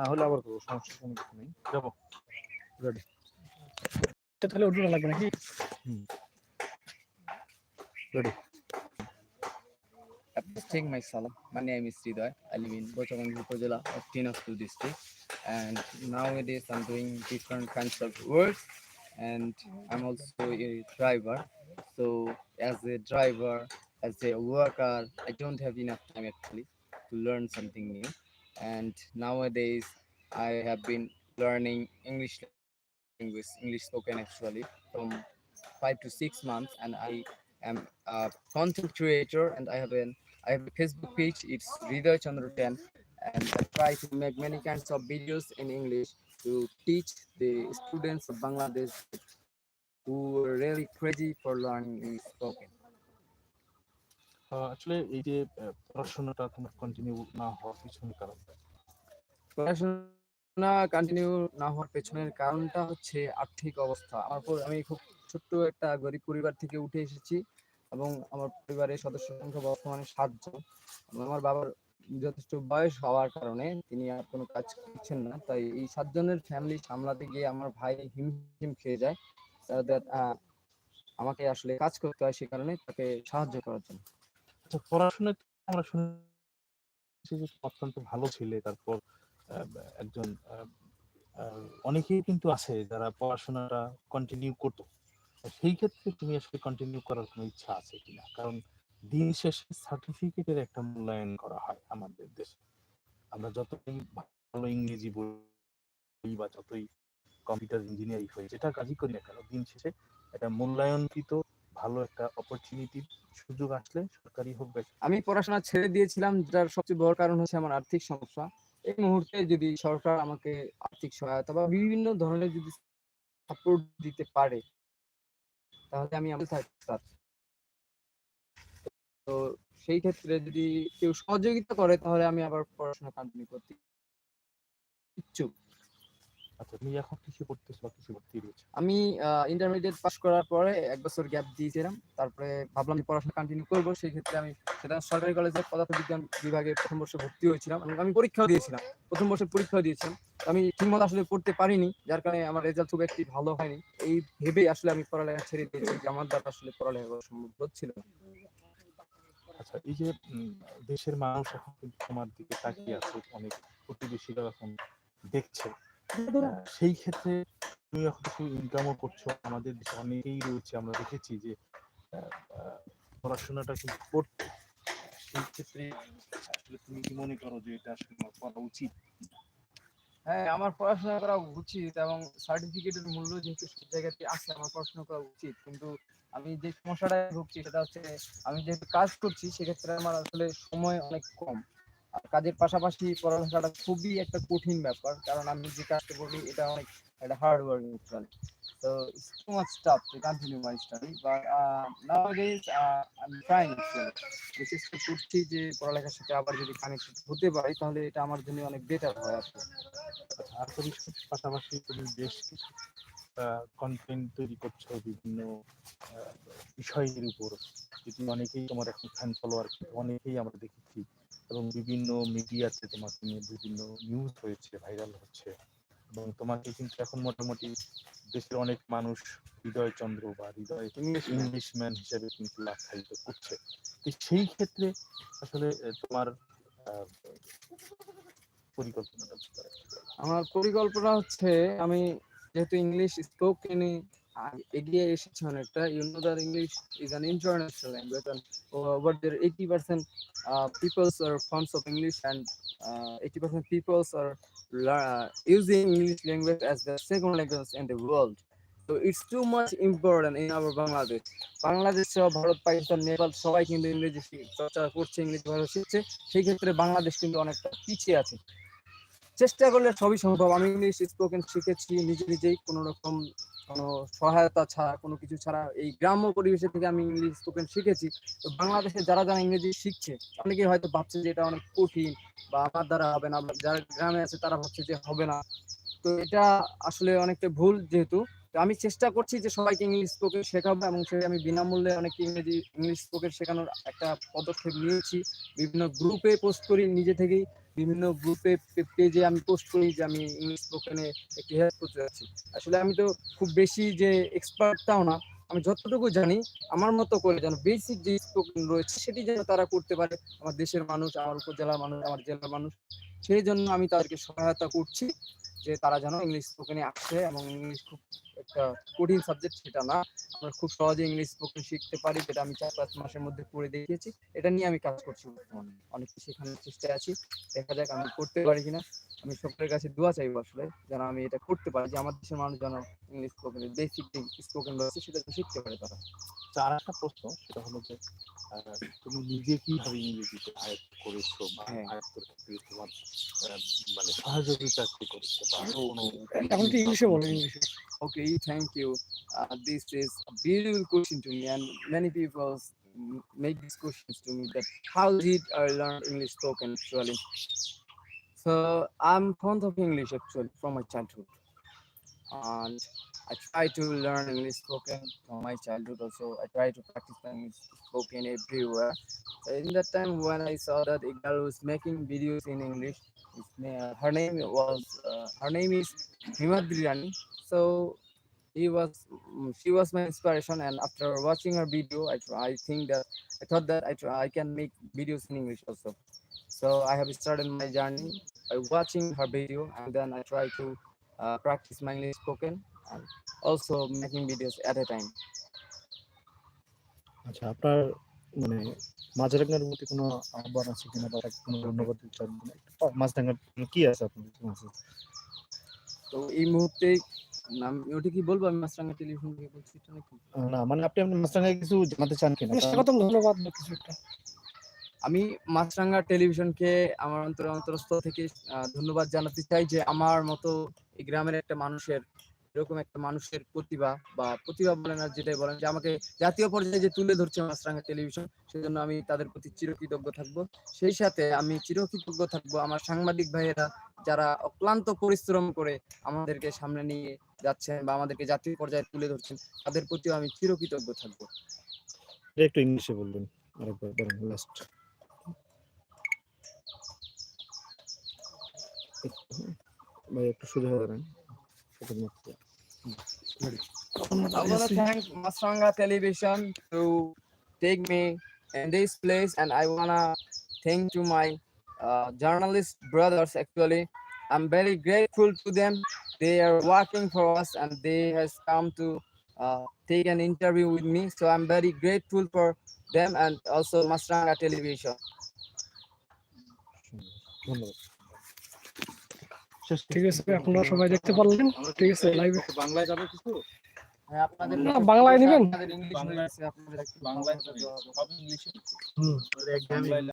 না হলে আবার করবো সমস্যা কোনো কিছু নেই যাবো রেডি এটা তাহলে উঠবে লাগবে নাকি ready Testing myself. My name is Sridhar. I live in Bochaganj Upazila of Dinaspur district. And nowadays I'm doing different kinds of work and I'm also a driver. So as a driver, as a worker, I don't have enough time actually to learn something new. And nowadays I have been learning English language, English spoken actually from five to six months and I am a content creator and I have an I have a Facebook page. It's Ridha Chandra 10, and I try to make many kinds of videos in English to teach the students of Bangladesh who are really crazy for learning English spoken. আসলে এই যে পড়াশোনাটা তোমার continue না হওয়ার পিছনে কারণ? পড়াশোনা কন্টিনিউ না হওয়ার পেছনের কারণটা হচ্ছে আর্থিক অবস্থা। আমার আমি খুব ছোট্ট একটা গরিব পরিবার থেকে উঠে এসেছি এবং আমার পরিবারের সদস্য সংখ্যা বর্তমানে সাতজন। আমার বাবার যথেষ্ট বয়স হওয়ার কারণে তিনি আর কোনো কাজ করছেন না। তাই এই সাতজনের ফ্যামিলি সামলাতে গিয়ে আমার ভাই হিমশিম খেয়ে যায়। আমাকে আসলে কাজ করতে হয় সে কারণে তাকে সাহায্য করার জন্য। পড়াশোনায় আমরা শুনেছি যে অত্যন্ত ভালো তারপর একজন অনেকেই কিন্তু আছে যারা পড়াশোনাটা কন্টিনিউ করতো। সেই ক্ষেত্রে তুমি আসলে কন্টিনিউ করার কোনো ইচ্ছা আছে কিনা? কারণ দিন শেষে সার্টিফিকেটের একটা মূল্যায়ন করা হয় আমাদের দেশে। আমরা যতই ভালো ইংরেজি বলি বা যতই কম্পিউটার ইঞ্জিনিয়ারিং হই, যেটা কাজই করি না কেন, দিন শেষে একটা মূল্যায়নকৃত ভালো একটা অপরচুনিটির সুযোগ আসলে সরকারি হোক আমি পড়াশোনা ছেড়ে দিয়েছিলাম, যার সবচেয়ে বড় কারণ হচ্ছে আমার আর্থিক সমস্যা। এই মুহূর্তে যদি সরকার আমাকে আর্থিক সহায়তা বা বিভিন্ন ধরনের যদি সাপোর্ট দিতে পারে, তাহলে আমি আমি তো সেই ক্ষেত্রে যদি কেউ সহযোগিতা করে, তাহলে আমি আবার পড়াশোনা কন্টিনিউ করতে ইচ্ছুক। আচ্ছা তুমি এখন কিছু করতেছো বা কিছু ভর্তি রয়েছে? আমি ইন্টারমিডিয়েট পাস করার পরে এক বছর গ্যাপ দিয়েছিলাম। তারপরে ভাবলাম যে পড়াশোনা কন্টিনিউ করব। সেই ক্ষেত্রে আমি সেটা সরকারি কলেজে পদার্থবিজ্ঞান বিভাগে প্রথম বর্ষে ভর্তি হয়েছিলাম আমি পরীক্ষাও দিয়েছিলাম। প্রথম বর্ষে পরীক্ষাও দিয়েছিলাম। আমি ঠিকমতো আসলে পড়তে পারিনি যার কারণে আমার রেজাল্ট খুব একটি ভালো হয়নি। এই ভেবেই আসলে আমি পড়ালেখা ছেড়ে দিয়েছি যে আমার দ্বারা আসলে পড়ালেখা করা সম্ভব হচ্ছিল আচ্ছা এই যে দেশের মানুষ এখন তোমার দিকে তাকিয়ে আছে অনেক প্রতিবেশীরা এখন দেখছে। সেই ক্ষেত্রে তুমি এখন কিছু ইনকামও করছ। আমাদের অনেকেই রয়েছে আমরা দেখেছি যে পড়াশোনাটা কিন্তু করতে। সেই ক্ষেত্রে আসলে তুমি কি মনে করো যে এটা আসলে করা উচিত? হ্যাঁ আমার পড়াশোনা করা উচিত এবং সার্টিফিকেটের মূল্য যেহেতু সব জায়গাতে আছে আমার পড়াশোনা করা উচিত। কিন্তু আমি যে সমস্যাটা ভুগছি সেটা হচ্ছে আমি যেহেতু কাজ করছি সেক্ষেত্রে আমার আসলে সময় অনেক কম। আর কাজের পাশাপাশি পড়ালেখাটা খুবই একটা কঠিন ব্যাপার কারণ আমি যে কাজটা করি এটা অনেক একটা hard working actually So it's too much tough to continue my study, but uh, nowadays uh, I'm. যে চেষ্টা করছি যে পড়ালেখার সাথে আবার যদি কানেক্টেড হতে পারি তাহলে এটা আমার জন্য অনেক বেটার হয় আর পরিষ্কার পাশাপাশি তুমি বেশ কিছু কন্টেন্ট তৈরি করছ বিভিন্ন আহ, বিষয়ের উপর। যেটি অনেকেই তোমার এখন ফ্যান ফলোয়ার অনেকেই আমরা দেখেছি। এবং বিভিন্ন মিডিয়াতে তোমাকে নিয়ে বিভিন্ন নিউজ হয়েছে ভাইরাল হচ্ছে এবং তোমাকে কিন্তু এখন মোটামুটি দেশের অনেক মানুষ হৃদয় চন্দ্র বা হৃদয়. ইংলিশম্যান হিসেবে কিন্তু আখ্যায়িত করছে তো সেই ক্ষেত্রে আসলে তোমার আহ, পরিকল্পনাটা আমার পরিকল্পনা হচ্ছে আমি যেহেতু ইংলিশ স্পোকেনে এগিয়ে এসেছি অনেকটা you know that English is an international language and over there eighty percent peoples are fonds of English and eighty percent peoples are using English language as the second language in the world. So, it's too much important in our Bangladesh. Bangladesh সহ ভারত, পাকিস্তান, নেপাল সবাই কিন্তু ইংরেজি চর্চা করছে, ইংরেজি ভালো শিখছে সেই ক্ষেত্রে বাংলাদেশ কিন্তু অনেকটা পিছিয়ে আছে চেষ্টা করলে সবই সম্ভব আমি ইংলিশ স্পোকেন শিখেছি, নিজে নিজেই কোনো রকম কোনো সহায়তা ছাড়া, কোনো কিছু ছাড়া এই গ্রাম্য পরিবেশে থেকে আমি ইংলিশ স্পোকেন শিখেছি। তো বাংলাদেশে যারা যারা ইংরেজি শিখছে, অনেকেই হয়তো ভাবছে যে এটা অনেক কঠিন বা আমার দ্বারা হবে না যারা গ্রামে আছে তারা ভাবছে যে হবে না। তো এটা আসলে অনেকটা ভুল যেহেতু। তো আমি চেষ্টা করছি যে সবাইকে ইংলিশ স্পোকেন শেখাবো এবং সে আমি বিনামূল্যে অনেক ইংরেজি ইংলিশ স্পোকেন শেখানোর একটা পদক্ষেপ নিয়েছি। বিভিন্ন গ্রুপে পোস্ট করি, নিজে থেকেই বিভিন্ন গ্রুপে পেজে আমি পোস্ট করি যে আমি ইংলিশ স্পোকেনে একটি হেল্প করতে যাচ্ছি। আসলে আমি তো খুব বেশি যে এক্সপার্টটাও না, আমি যতটুকু জানি, আমার মতো করে যেন বেসিক যে স্পোকেন রয়েছে, সেটি যেন তারা করতে পারে। আমার দেশের মানুষ, আমার উপজেলার মানুষ, আমার জেলার মানুষ। সেই জন্য আমি তাদেরকে সহায়তা করছি যে তারা যেন ইংলিশ স্পোকেনে আসে এবং ইংলিশ খুব একটা কঠিন সাবজেক্ট সেটা না। আমরা খুব সহজে ইংলিশ স্পোকেন শিখতে পারি, যেটা আমি চার পাঁচ মাসের মধ্যে করে দেখিয়েছি। এটা নিয়ে আমি কাজ করছি বর্তমানে। অনেক কিছু শেখানোর চেষ্টায় আছি। দেখা যাক আমি করতে পারি কিনা। আমি সকলের কাছে দোয়া চাইব আসলে যেন আমি এটা করতে পারি, যে আমার দেশের মানুষ যেন ইংলিশ স্পোকেন বেসিক স্পোকেন রয়েছে সেটা শিখতে পারে তারা। আর একটা প্রশ্ন, সেটা হলো যে তুমি নিজে কীভাবে ইংরেজিতে আয়ত্ত করেছ বা হ্যাঁ। আয়ত্ত করতে তোমার মানে সহযোগিতা কি করেছে বা কোনো এখন তো ইংলিশে বলো ইংলিশে Okay, thank you. Uh, this is a beautiful question to me, and many people make these questions to me that how did I learn English spoken actually? So I'm fond of English actually from my childhood, and I try to learn English spoken from my childhood. Also, I try to practice English spoken everywhere. In that time when I saw that a girl was making videos in English, her name was uh, her name is Himadri Rani. So he was mm, she was my inspiration and after watching her video I, I think that I thought that I, I can make videos in English also so I have started my journey by watching her video and then I try to uh, practice my English spoken and also making videos at a time. আচ্ছা আপনার মানে মাঝরাঙ্গার প্রতি কোনো আহ্বান আছে কিনা বা কোনো ধন্যবাদ দিতে চান মাঝরাঙ্গার কি আছে আপনাদের মাঝে তো এই মুহূর্তে নাম ওটা কি বলব? আমি মাছরাঙ্গা টেলিভিশন থেকে বলছি এটা নাকি? আহ, না মানে আপনি আপনার কিছু জানাতে চান কিনা? স্বাগতম ধন্যবাদ কিছু একটা। আমি মাছরাঙ্গা টেলিভিশনকে আমার অন্তর অন্তরস্থ থেকে আহ, ধন্যবাদ জানাতে চাই যে আমার মতো এই গ্রামের একটা মানুষের এরকম একটা মানুষের প্রতিভা বা প্রতিভা বলেন আর যেটাই বলেন, যে আমাকে জাতীয় পর্যায়ে যে তুলে ধরছে মাছরাঙ্গা টেলিভিশন, সেজন্য আমি তাদের প্রতি চিরকৃতজ্ঞ থাকব। সেই সাথে আমি চিরকৃতজ্ঞ থাকব আমার সাংবাদিক ভাইয়েরা যারা অক্লান্ত পরিশ্রম করে আমাদেরকে সামনে নিয়ে যাচ্ছেন বা আমাদেরকে জাতীয় পর্যায়ে তুলে ধরছেন, তাদের প্রতিও আমি চিরকৃতজ্ঞ থাকব। একটু ইংলিশে বলবেন, আরেকবার লাস্ট ভাই, একটু হয়ে দাঁড়ান I want to thank Masranga Television to take me in this place, and I wanna thank to my uh, journalist brothers. Actually, I'm very grateful to them. They are working for us, and they has come to uh, take an interview with me. So I'm very grateful for them and also Masranga Television. ঠিক আছে আপনারা সবাই দেখতে পারলেন। ঠিক আছে লাইভে বাংলায় যাবে কিছু? হ্যাঁ, না, বাংলায় নিবেন? বাংলায়